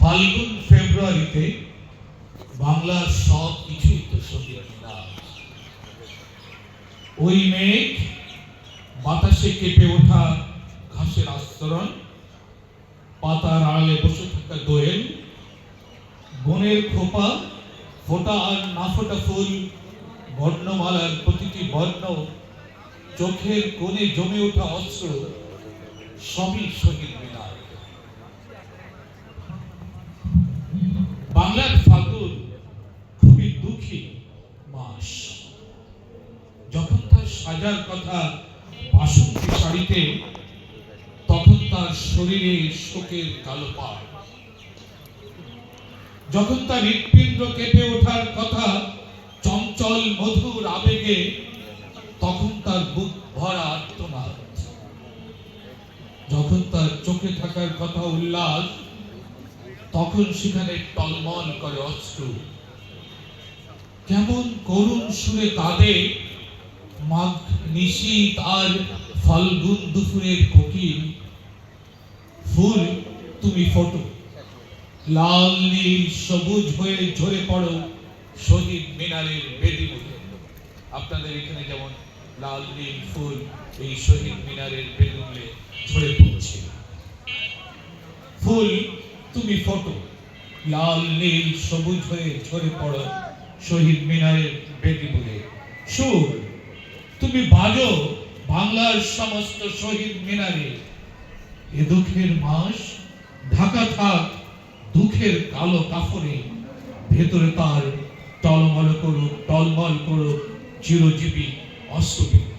ফাল্গুন ফেব্রুয়ারিতে বাংলার সব কিছুই তো ওই মেঘ বাতাসে কেঁপে ওঠা ঘাসের আস্তরণ, পাতার আড়ালে বসে থাকা দোয়েল, বনের খোপা, ফোটা আর না ফোটা ফুল, বর্ণমালার প্রতিটি বর্ণ, চোখের কোণে জমে ওঠা অস্ত্র সবই শহীদ মিনার বাংলার ফাগুন খুবই দুঃখী মাস যখন তার সাজার কথা বাসন্তী শাড়িতে, তখন তার শরীরে শোকের কালো পাড় যখন তার হৃৎপিণ্ড কেঁপে ওঠার কথা চঞ্চল মধুর আবেগে, তখন তার বুক ভরা আর্তনাদ। যখন তার চোখে থাকার কথা উল্লাস, তখন সেখানে টলমল করে অস্ত্র কেমন করুণ সুরে কাঁদে মাঘ নিশীত আর ফাল্গুন দুপুরের কোকিল। ফুল তুমি ফটো। লাল, নীল, সবুজ হয়ে ঝরে পড়ো শহীদ মিনারের বেদি মুখে আপনাদের এখানে যেমন লাল, নীল ফুল এই শহীদ মিনারের বেদুলে ঝরে পড়ছে। ফুল তুমি ফটো। লাল, নীল, সবুজ হয়ে ঝরে পড়ো শহীদ মিনারের বেদি বলে সুর তুমি বাজো বাংলার সমস্ত শহীদ মিনারে। এ দুঃখের মাস ঢাকা থাক, দুঃখের কালো কাফরে ভেতরে তার টলমল করুক টলমল করুক, চিরজীবী অস্তবিন্দু